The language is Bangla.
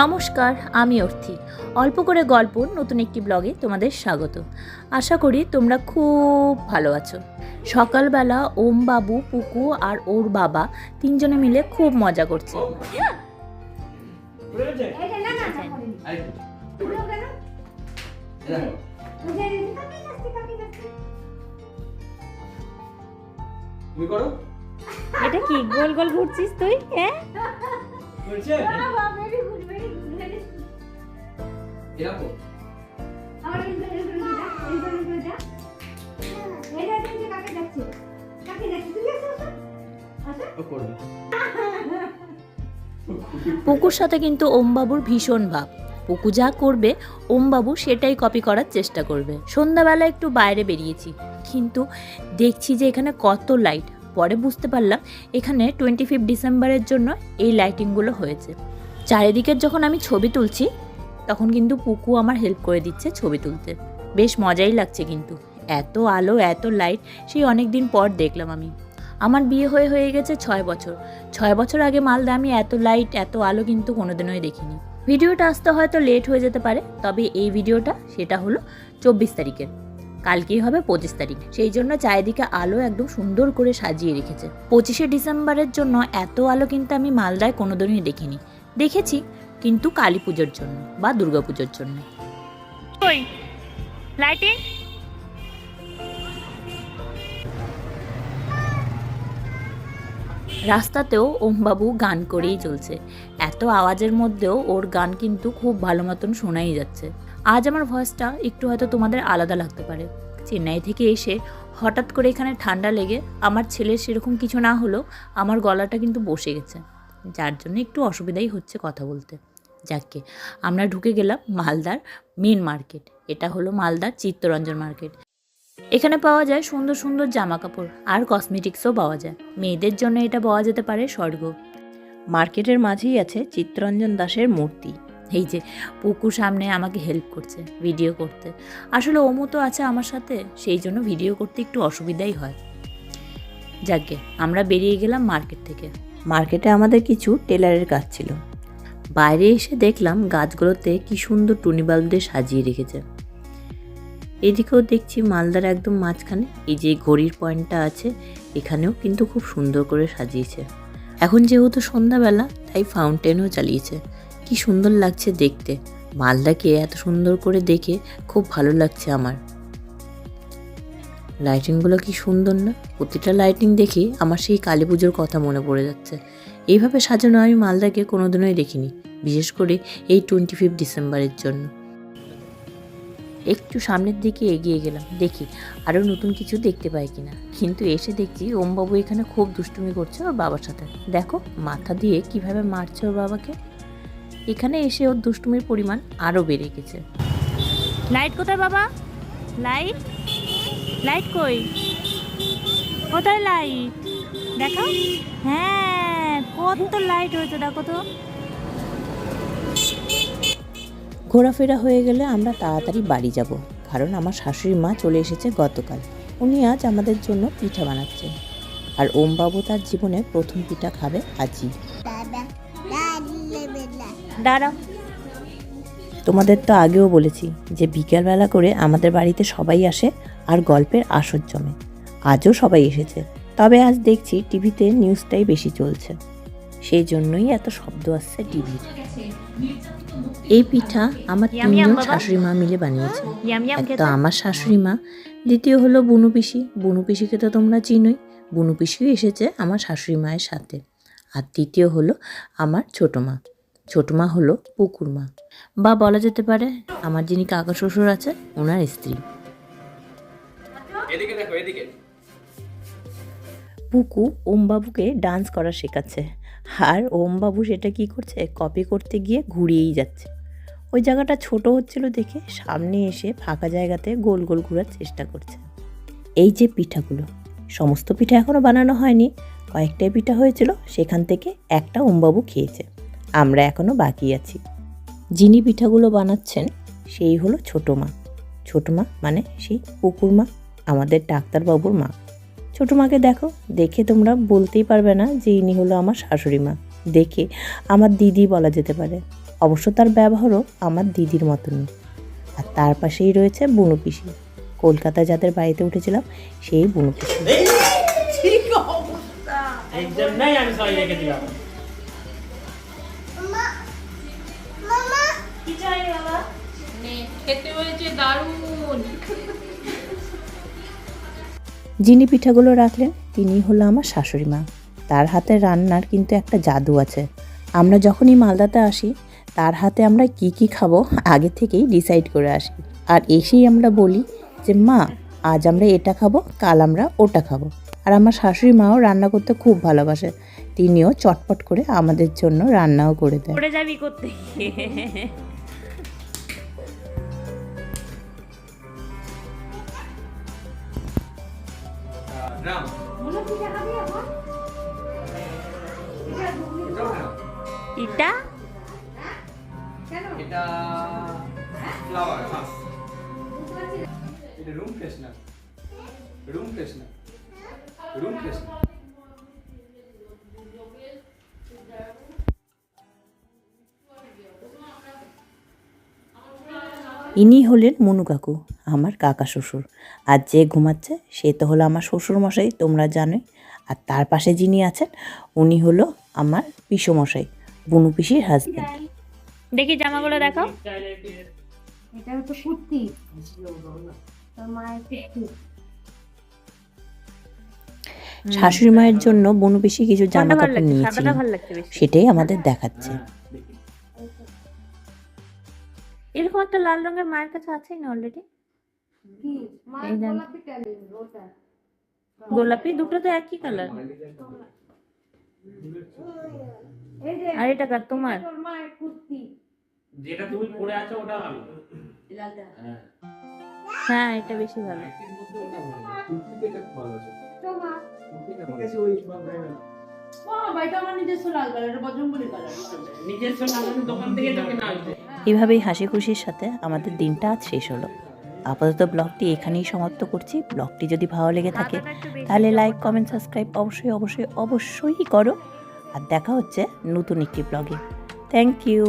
নমস্কার আমি অর্থি। অল্প করে গল্প নতুন একটি ব্লগে তোমাদের স্বাগত। আশা করি তোমরা খুব ভালো আছো। সকালবেলা ওম বাবু পুকু আর ওর বাবা তিনজনে মিলে খুব মজা করছে। এটা কি? গোল গোল ঘুরছিস তুই? হ্যাঁ? এরকম। পুকুর সাথে কিন্তু ওম বাবুর ভীষণ ভাব। পুকু যা করবে ওম বাবু সেটাই কপি করার চেষ্টা করবে। সন্ধ্যাবেলা একটু বাইরে বেরিয়েছি, কিন্তু দেখছি যে এখানে কত লাইট পরে বুঝতে পারলাম, এখানে টোয়েন্টি ফিফথ ডিসেম্বরের জন্য এই লাইটিংগুলো হয়েছে। চারিদিকের যখন আমি ছবি তুলছি তখন কিন্তু পুকু আমার হেল্প করে দিচ্ছে ছবি তুলতে। বেশ মজাই লাগছে কিন্তু। এত আলো, এত লাইট সেই অনেক দিন পর দেখলাম আমি। আমার বিয়ে হয়ে হয়ে গেছে ছয় বছর। ছয় বছর আগে মালদা আমি এত লাইট এত আলো কিন্তু কোনোদিনই দেখিনি। ভিডিওটা আসতে হয়তো লেট হয়ে যেতে পারে, তবে এই ভিডিওটা সেটা হলো চব্বিশ তারিখের। কালকেই হবে পঁচিশ তারিখ। সেই জন্য চারিদিকে আলো একদম সুন্দর করে সাজিয়ে রেখেছে। পঁচিশে ডিসেম্বরের জন্য এত আলো কিন্তু আমি মালদায় কোনোদিনই দেখিনি। দেখেছি কিন্তু কালী পুজোর জন্য বা দুর্গা পুজোর জন্য। লাইটিং রাস্তাতেও ওমবাবু গান করেই চলছে। এত আওয়াজের মধ্যেও ওর গান কিন্তু খুব ভালো মতন শোনাই যাচ্ছে। আজ আমার ভয়েসটা একটু হয়তো তোমাদের আলাদা লাগতে পারে। চেন্নাই থেকে এসে হঠাৎ করে এখানে ঠান্ডা লেগে আমার ছেলের সেরকম কিছু না হলেও আমার গলাটা কিন্তু বসে গেছে। যার জন্য একটু অসুবিধাই হচ্ছে কথা বলতে। যাকে। আমরা ঢুকে গেলাম মালদার মেন মার্কেট এটা হলো মালদার চিত্তরঞ্জন মার্কেট এখানে পাওয়া যায় সুন্দর সুন্দর জামা কাপড় আর কসমেটিক্সও পাওয়া যায়। মেয়েদের জন্য এটা পাওয়া যেতে পারে স্বর্গ। মার্কেটের মাঝেই আছে চিত্তরঞ্জন দাসের মূর্তি। এই যে পুকু সামনে আমাকে হেল্প করছে ভিডিও করতে। আসলে ওমু তো আছে আমার সাথে সেই জন্য ভিডিও করতে একটু অসুবিধাই হয়। যাকে আমরা বেরিয়ে গেলাম মার্কেট থেকে। মার্কেটে আমাদের কিছু টেলারের কাজ ছিল। বাইরে এসে দেখলাম গাছগুলোতে কি সুন্দর টুনি বাল্ব দিয়ে সাজিয়ে রেখেছে। এদিকেও দেখছি মালদার একদম মাঝখানে এই যে ঘড়ির পয়েন্টটা আছে, এখানেও কিন্তু খুব সুন্দর করে সাজিয়েছে। এখন যেহেতু সন্ধ্যাবেলা, তাই ফাউন্টেনও চালিয়েছে। কি সুন্দর লাগছে দেখতে। মালদাকে এত সুন্দর করে দেখে খুব ভালো লাগছে আমার। লাইটিংগুলো কি সুন্দর না? প্রতিটা লাইটিং দেখে আমার সেই কালী পুজোর কথা মনে পড়ে যাচ্ছে। এইভাবে সাজানো আমি মালদাকে কোনোদিনই দেখিনি, বিশেষ করে এই টোয়েন্টি ফিফ ডিসেম্বরের জন্য। একটু সামনের দিকে এগিয়ে গেলাম, দেখি আরও নতুন কিছু দেখতে পাই কিনা। কিন্তু এসে দেখছি ওমবাবু এখানে খুব দুষ্টুমি করছে ওর বাবার সাথে। দেখো, মাথা দিয়ে কীভাবে মারছে ওর বাবাকে। এখানে এসে ওর দুষ্টুমির পরিমাণ আরও বেড়ে গেছে। লাইট কোথায় বাবা? লাইট লাইট কই? কোথায় লাইট দেখো হ্যাঁ। কত লাইট হয়েছে দেখো তো। ঘোরাফেরা হয়ে গেলে আমরা তাড়াতাড়ি বাড়ি যাব কারণ আমার শাশুড়ি মা চলে এসেছে গতকাল। উনি আজ আমাদের জন্য পিঠা বানাচ্ছেন আর ওমবাবু তার জীবনে প্রথম পিঠা খাবে আজই। দাঁড়াও। তোমাদের তো আগেও বলেছি যে বিকেলবেলা করে আমাদের বাড়িতে সবাই আসে আর গল্পের আসর জমে। আজও সবাই এসেছে। তবে আজ দেখছি টিভিতে নিউজটাই বেশি চলছে। সেই জন্যই এত শব্দ আসছে টিভির এই পিঠা আমার তিনজন শাশুড়ি মা মিলে বানিয়েছে। এক তো আমার শাশুড়ি মা দ্বিতীয় হলো বুনু পিসি। বুনু পিসিকে তো তোমরা চিনোই। বুনু পিসিও এসেছে আমার শাশুড়ি মায়ের সাথে। আর তৃতীয় হলো আমার ছোটো মা। ছোটো মা হলো পুকুর মা। বা বলা যেতে পারে আমার যিনি কাকা শ্বশুর আছে ওনার স্ত্রী। এদিকে দেখো এদিকে। পুকু ওমবাবুকে ডান্স করা শেখাচ্ছে। আর ওমবাবু সেটা কি করছে? কপি করতে গিয়ে ঘুরিয়েই যাচ্ছে। ওই জায়গাটা ছোট হচ্ছিল দেখে সামনে এসে ফাঁকা জায়গাতে গোল গোল ঘোরার চেষ্টা করছে। এই যে পিঠাগুলো, সমস্ত পিঠা এখনও বানানো হয়নি। কয়েকটাই পিঠা হয়েছিল, সেখান থেকে একটা ওমবাবু খেয়েছে। আমরা এখনও বাকি আছি। যিনি পিঠাগুলো বানাচ্ছেন, সেই হলো ছোটো মা। ছোটো মা মানে সেই পুকুর মা, আমাদের ডাক্তারবাবুর মা। ছোটো মাকে দেখো দেখে তোমরা বলতেই পারবে না যে ইনি হলো আমার শাশুড়ি মা। দেখে আমার দিদি বলা যেতে পারে। অবশ্য তার ব্যবহারও আমার দিদির মতনই। আর তার পাশেই রয়েছে বুনু পিসি। কলকাতায় যাদের বাড়িতে উঠেছিলাম সেই বুনু পিসি। খেতে হয়েছে দারুণ। যিনি পিঠাগুলো রাখলেন তিনি হলো আমার শাশুড়ি মা। তার হাতে রান্নার কিন্তু একটা জাদু আছে। আমরা যখনই মালদাতে আসি, তার হাতে আমরা কি কি খাব আগে থেকেই ডিসাইড করে আসি। আর এসেই আমরা বলি যে, মা, আজ আমরা এটা খাব, কাল আমরা ওটা খাব। আর আমার শাশুড়ি মাও রান্না করতে খুব ভালোবাসে। তিনিও চটপট করে আমাদের জন্য রান্নাও করে দেয় যাবি করতে এখন এটা ড্রাম এটা ফ্লাওয়ার না। এটা room freshener room freshener room freshener ইনি হলেন মনু কাকু আমার কাকা শ্বশুর। আর যে ঘুমাচ্ছে সে তো হলো আমার শ্বশুর মশাই তোমরা জানোই। আর তার পাশে যিনি আছেন উনি হলো আমার পিসমশাই বুনু পিসির হাজব্যান্ড দেখি জামাগুলো এটা হচ্ছে কুর্তি কুর্তি শাশুড়ি মায়ের জন্য বুনু পিসি কিছু জামা কাপড় নিয়েছিল। সেটাই আমাদের দেখাচ্ছে। এরকম একটা লাল রঙের মায়ের কাছে আছেই না অলরেডি। গোলাপি দুটো তো একই কালার আর এটা কার? তোমার? তোর মায়ের কুর্তি। যেটা তুমি পরে আছো ওটা ভালো। হ্যাঁ। হ্যাঁ এটা বেশি ভালো। আছে। তোমার কুর্তিটা ঠিক আছে ওই নিজস্ব লাগানো দোকান থেকে তোকে না এভাবেই হাসি খুশির সাথে আমাদের দিনটা আজ শেষ হলো। আপাতত ব্লগটি এখানেই সমাপ্ত করছি। ব্লগটি যদি ভালো লেগে থাকে তাহলে লাইক কমেন্ট সাবস্ক্রাইব অবশ্যই অবশ্যই অবশ্যই করো। আর দেখা হচ্ছে নতুন একটি ব্লগে। Thank you